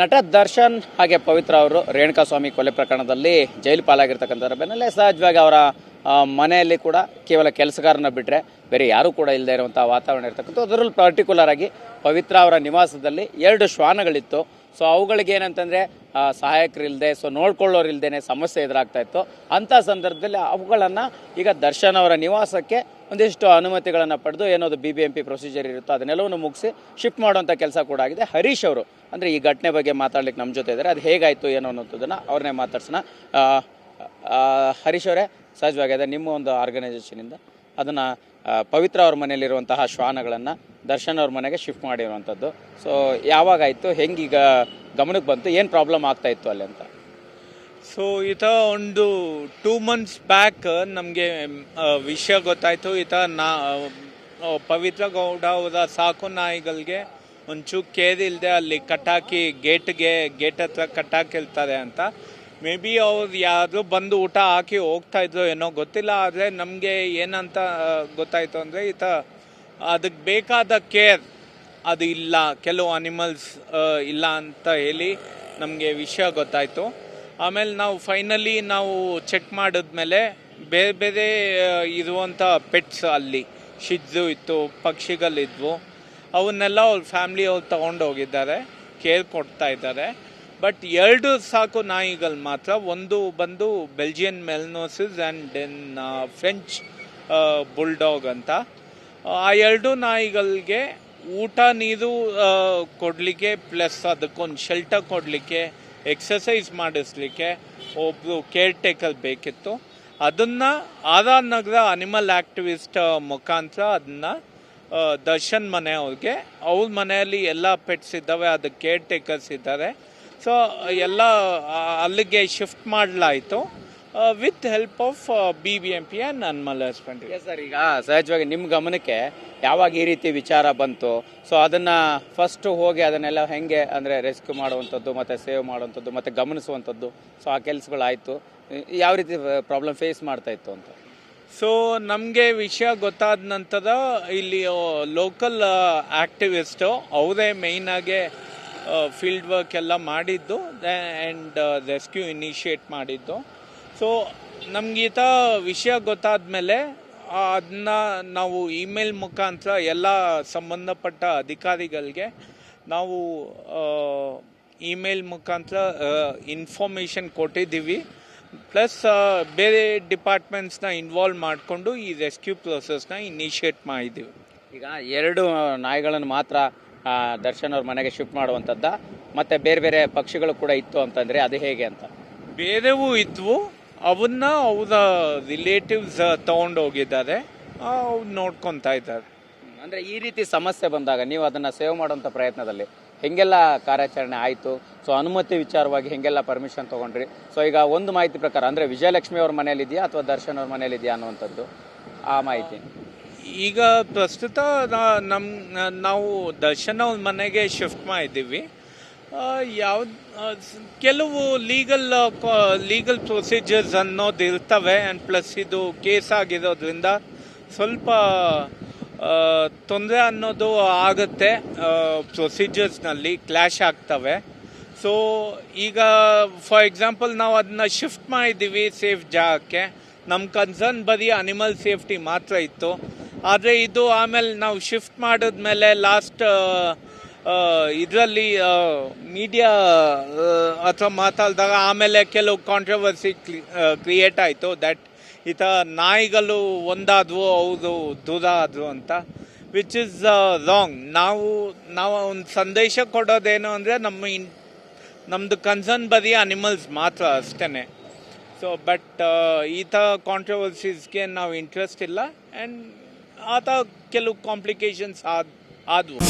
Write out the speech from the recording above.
ನಟ ದರ್ಶನ್ ಹಾಗೆ ಪವಿತ್ರ ಅವರು ರೇಣುಕಾ ಸ್ವಾಮಿ ಕೊಲೆ ಪ್ರಕರಣದಲ್ಲಿ ಜೈಲು ಬೆನ್ನಲ್ಲೇ ಸಹಜವಾಗಿ ಅವರ ಮನೆಯಲ್ಲಿ ಕೂಡ ಕೇವಲ ಕೆಲಸಗಾರನ ಬಿಟ್ಟರೆ ಬೇರೆ ಯಾರೂ ಕೂಡ ಇಲ್ಲದೆ ಇರುವಂಥ ವಾತಾವರಣ ಇರ್ತಕ್ಕಂಥ ಅದರಲ್ಲಿ ಪರ್ಟಿಕ್ಯುಲರ್ ಆಗಿ ಪವಿತ್ರ ಅವರ ನಿವಾಸದಲ್ಲಿ ಎರಡು ಶ್ವಾನಗಳಿತ್ತು. ಸೊ ಅವುಗಳಿಗೆ ಏನಂತಂದರೆ ಸಹಾಯಕರಿಲ್ಲದೆ ಸೊ ನೋಡ್ಕೊಳ್ಳೋರು ಇಲ್ದೇನೆ ಸಮಸ್ಯೆ ಎದುರಾಗ್ತಾ ಇತ್ತು. ಅಂಥ ಸಂದರ್ಭದಲ್ಲಿ ಅವುಗಳನ್ನು ಈಗ ದರ್ಶನ್ ಅವರ ನಿವಾಸಕ್ಕೆ ಒಂದಿಷ್ಟು ಅನುಮತಿಗಳನ್ನು ಪಡೆದು ಏನೋದು B B M P procedure ಇರುತ್ತೋ ಅದನ್ನೆಲ್ಲವನ್ನು ಮುಗಿಸಿ ಶಿಫ್ಟ್ ಮಾಡುವಂಥ ಕೆಲಸ ಕೂಡ ಆಗಿದೆ. ಹರೀಶ್ ಅವರು, ಅಂದರೆ ಈ ಘಟನೆ ಬಗ್ಗೆ ಮಾತಾಡ್ಲಿಕ್ಕೆ ನಮ್ಮ ಜೊತೆ ಇದ್ದಾರೆ. ಅದು ಹೇಗಾಯಿತು, ಏನೋ ಅನ್ನೋದನ್ನು ಅವ್ರನ್ನೇ ಮಾತಾಡ್ಸೋಣ. ಹರೀಶ್ ಅವರೇ ಸಹಜವಾಗಿದೆ ನಿಮ್ಮ ಒಂದು ಆರ್ಗನೈಸೇಷನಿಂದ ಅದನ್ನು ಪವಿತ್ರ ಅವ್ರ ಮನೆಯಲ್ಲಿರುವಂತಹ ಶ್ವಾನಗಳನ್ನು ದರ್ಶನ್ ಅವ್ರ ಮನೆಗೆ ಶಿಫ್ಟ್ ಮಾಡಿರುವಂಥದ್ದು. ಸೊ ಯಾವಾಗಾಯಿತು, ಹೆಂಗೀಗ ಗಮನಕ್ಕೆ ಬಂತು? ಏನು ಪ್ರಾಬ್ಲಮ್ ಆಗ್ತಾ ಇತ್ತು ಅಲ್ಲಿ ಅಂತ? ಸೊ ಈತ ಒಂದು ಟೂ ಮಂತ್ಸ್ ಬ್ಯಾಕ್ ನಮಗೆ ವಿಷಯ ಗೊತ್ತಾಯಿತು. ಈತ ನಾ ಪವಿತ್ರ ಗೌಡ ಅವರ ಸಾಕು ನಾಯಿಗಳಿಗೆ ಒಂಚೂರು ಕೇದಿಲ್ಲದೆ ಅಲ್ಲಿ ಕಟ್ಟಾಕಿ ಗೇಟ್ಗೆ ಗೇಟ್ ಹತ್ರ ಕಟ್ಟಾಕಿರ್ತಾರೆ ಅಂತ. ಮೇ ಬಿ ಅವ್ರು ಯಾರು ಬಂದು ಊಟ ಹಾಕಿ ಹೋಗ್ತಾ ಇದ್ರು ಏನೋ ಗೊತ್ತಿಲ್ಲ, ಆದರೆ ನಮಗೆ ಏನಂತ ಗೊತ್ತಾಯಿತು ಅಂದರೆ ಈತ ಅದಕ್ಕೆ ಬೇಕಾದ ಕೇರ್ ಅದು ಇಲ್ಲ, ಕೆಲವು ಅನಿಮಲ್ಸ್ ಇಲ್ಲ ಅಂತ ಹೇಳಿ ನಮಗೆ ವಿಷಯ ಗೊತ್ತಾಯಿತು. ಆಮೇಲೆ ನಾವು ಫೈನಲಿ ನಾವು ಚೆಕ್ ಮಾಡಿದ್ಮೇಲೆ ಬೇರೆ ಬೇರೆ ಇರುವಂಥ ಪೆಟ್ಸ್ ಅಲ್ಲಿ ಶಿಜ್ಜು ಇತ್ತು, ಪಕ್ಷಿಗಳಿದ್ವು, ಅವನ್ನೆಲ್ಲ ಅವ್ರ ಫ್ಯಾಮ್ಲಿ ಅವ್ರು ತಗೊಂಡು ಹೋಗಿದ್ದಾರೆ, ಕೇರ್ ಕೊಡ್ತಾ ಇದ್ದಾರೆ. ಬಟ್ ಎರಡು ಸಾಕು ನಾಯಿಗಳು ಮಾತ್ರ. ಒಂದು ಬಂದು Belgian Malinois and then French bulldog ಅಂತ. ಆ ಎರಡು ನಾಯಿಗಳಿಗೆ ಊಟ ನೀರು ಕೊಡಲಿಕ್ಕೆ ಪ್ಲಸ್ ಅದಕ್ಕೊಂದು ಶೆಲ್ಟರ್ ಕೊಡಲಿಕ್ಕೆ ಎಕ್ಸಸೈಸ್ ಮಾಡಿಸ್ಲಿಕ್ಕೆ ಒಬ್ಬರು ಕೇರ್ ಟೇಕರ್ ಬೇಕಿತ್ತು. ಅದನ್ನು ಆರ್ ನಗರ ಅನಿಮಲ್ ಆಕ್ಟಿವಿಸ್ಟ್ ಮುಖಾಂತರ ಅದನ್ನು ದರ್ಶನ್ ಮನೆಯವ್ರಿಗೆ. ಅವ್ರ ಮನೆಯಲ್ಲಿ ಎಲ್ಲ ಪೆಟ್ಸ್ ಇದ್ದಾವೆ ಅದಕ್ಕೆ ಕೇರ್ ಟೇಕರ್ಸ್ ಇದ್ದಾರೆ. ಸೊ ಎಲ್ಲ ಅಲ್ಲಿಗೆ ಶಿಫ್ಟ್ ಮಾಡಲಾಯಿತು. With help of B B M P and animal husband sir ಈಗ ಸಹಜವಾಗಿ ನಿಮ್ಮ ಗಮನಕ್ಕೆ ಯಾವಾಗ ಈ ರೀತಿ ವಿಚಾರ ಬಂತು? ಸೊ ಅದನ್ನು ಫಸ್ಟ್ ಹೋಗಿ ಅದನ್ನೆಲ್ಲ ಹೆಂಗೆ ಅಂದರೆ ರೆಸ್ಕ್ಯೂ ಮಾಡುವಂಥದ್ದು ಮತ್ತು ಸೇವ್ ಮಾಡುವಂಥದ್ದು ಮತ್ತು ಗಮನಿಸುವಂಥದ್ದು. ಸೊ ಆ ಕೆಲಸಗಳಾಯಿತು. ಯಾವ ರೀತಿ ಪ್ರಾಬ್ಲಮ್ ಫೇಸ್ ಮಾಡ್ತಾ ಇತ್ತು ಅಂತ? ಸೊ ನಮಗೆ ವಿಷಯ ಗೊತ್ತಾದ ನಂತರ ಇಲ್ಲಿ ಲೋಕಲ್ ಆ್ಯಕ್ಟಿವಿಸ್ಟು ಅವರೇ ಮೇಯ್ನಾಗೆ ಫೀಲ್ಡ್ ವರ್ಕ್ ಎಲ್ಲ ಮಾಡಿದ್ದು ಆ್ಯಂಡ್ ರೆಸ್ಕ್ಯೂ ಇನಿಷಿಯೇಟ್ ಮಾಡಿದ್ದು. ಸೊ ನಮಗೀತ ವಿಷಯ ಗೊತ್ತಾದ ಮೇಲೆ ಅದನ್ನ ನಾವು ಇಮೇಲ್ ಮುಖಾಂತರ ಎಲ್ಲ ಸಂಬಂಧಪಟ್ಟ ಅಧಿಕಾರಿಗಳಿಗೆ ನಾವು ಇಮೇಲ್ ಮುಖಾಂತರ ಇನ್ಫಾರ್ಮೇಷನ್ ಕೊಟ್ಟಿದ್ದೀವಿ. ಪ್ಲಸ್ ಬೇರೆ ಡಿಪಾರ್ಟ್ಮೆಂಟ್ಸ್ನ ಇನ್ವಾಲ್ವ್ ಮಾಡಿಕೊಂಡು ಈ ರೆಸ್ಕ್ಯೂ ಪ್ರೊಸೆಸ್ನ ಇನಿಷಿಯೇಟ್ ಮಾಡಿದ್ದೀವಿ. ಈಗ ಎರಡು ನಾಯಿಗಳನ್ನು ಮಾತ್ರ ದರ್ಶನ್ ಅವ್ರ ಮನೆಗೆ ಶಿಫ್ಟ್ ಮಾಡುವಂಥದ್ದ. ಮತ್ತು ಬೇರೆ ಬೇರೆ ಪಕ್ಷಿಗಳು ಕೂಡ ಇತ್ತು ಅಂತಂದರೆ ಅದು ಹೇಗೆ ಅಂತ. ಬೇರೆವೂ ಇದ್ವು. ಅವನ್ನ ಅವರ ರಿಲೇಟಿವ್ಸ್ ತಗೊಂಡು ಹೋಗಿದ್ದಾರೆ. ಅವ್ರು ನೋಡ್ಕೊತಾ ಇದ್ದಾರೆ. ಅಂದರೆ ಈ ರೀತಿ ಸಮಸ್ಯೆ ಬಂದಾಗ ನೀವು ಅದನ್ನು ಸೇವ್ ಮಾಡುವಂತ ಪ್ರಯತ್ನದಲ್ಲಿ ಹೆಂಗೆಲ್ಲ ಕಾರ್ಯಾಚರಣೆ ಆಯಿತು? ಸೊ ಅನುಮತಿ ವಿಚಾರವಾಗಿ ಹೆಂಗೆಲ್ಲ ಪರ್ಮಿಷನ್ ತಗೊಂಡ್ರಿ? ಸೊ ಈಗ ಒಂದು ಮಾಹಿತಿ ಪ್ರಕಾರ ಅಂದರೆ ವಿಜಯಲಕ್ಷ್ಮಿ ಅವ್ರ ಮನೇಲಿ ಇದೆಯಾ ಅಥವಾ ದರ್ಶನ್ ಅವ್ರ ಮನೇಲಿ ಇದೆಯಾ ಅನ್ನುವಂಥದ್ದು ಆ ಮಾಹಿತಿ. ಈಗ ಪ್ರಸ್ತುತ ನಮ್ಮ ನಾವು ದರ್ಶನ ಮನೆಗೆ ಶಿಫ್ಟ್ ಮಾಡಿದ್ದೀವಿ. ಯಾವ ಕೆಲವು ಲೀಗಲ್ ಲೀಗಲ್ ಪ್ರೊಸೀಜರ್ಸ್ ಅನ್ನೋದು ಇರ್ತವೆ ಆ್ಯಂಡ್ ಪ್ಲಸ್ ಇದು ಕೇಸ್ ಆಗಿರೋದ್ರಿಂದ ಸ್ವಲ್ಪ ತೊಂದರೆ ಅನ್ನೋದು ಆಗುತ್ತೆ ಪ್ರೊಸೀಜರ್ಸ್ನಲ್ಲಿ ಕ್ಲ್ಯಾಶ್ ಆಗ್ತವೆ. ಸೊ ಈಗ ಫಾರ್ ಎಕ್ಸಾಂಪಲ್ ನಾವು ಅದನ್ನ ಶಿಫ್ಟ್ ಮಾಡಿದ್ದೀವಿ ಸೇಫ್ ಜಾಗಕ್ಕೆ. ನಮ್ಮ ಕನ್ಸರ್ನ್ ಬರೀ ಅನಿಮಲ್ ಸೇಫ್ಟಿ ಮಾತ್ರ ಇತ್ತು. ಆದರೆ ಇದು ಆಮೇಲೆ ನಾವು ಶಿಫ್ಟ್ ಮಾಡಿದ ಮೇಲೆ ಲಾಸ್ಟ್ ಇದರಲ್ಲಿ ಮೀಡಿಯಾ ಅಥವಾ ಮಾತಾಡಿದಾಗ ಆಮೇಲೆ ಕೆಲವು ಕಾಂಟ್ರವರ್ಸಿ ಕ್ರಿಯೇಟ್ ಆಯಿತು. ದಟ್ ಈತ ನಾಯಿಗಳು ಒಂದಾದವು ಹೌದು ದೂರ ಆದವು ಅಂತ. ವಿಚ್ ಇಸ್ ರಾಂಗ್ ನಾವು ನಾವು ಒಂದು ಸಂದೇಶ ಕೊಡೋದೇನು ಅಂದರೆ ನಮ್ಮ ಇನ್ ನಮ್ಮದು ಕನ್ಸರ್ನ್ ಬರೀ ಅನಿಮಲ್ಸ್ ಮಾತ್ರ ಅಷ್ಟೇ ಸೊ ಬಟ್ ಈ ಥರ ಕಾಂಟ್ರವರ್ಸೀಸ್ಗೆ ನಾವು ಇಂಟ್ರೆಸ್ಟ್ ಇಲ್ಲ. ಆ್ಯಂಡ್ ಆ ಥರ ಕೆಲವು ಕಾಂಪ್ಲಿಕೇಶನ್ಸ್ ಆದ್ ಆದವು.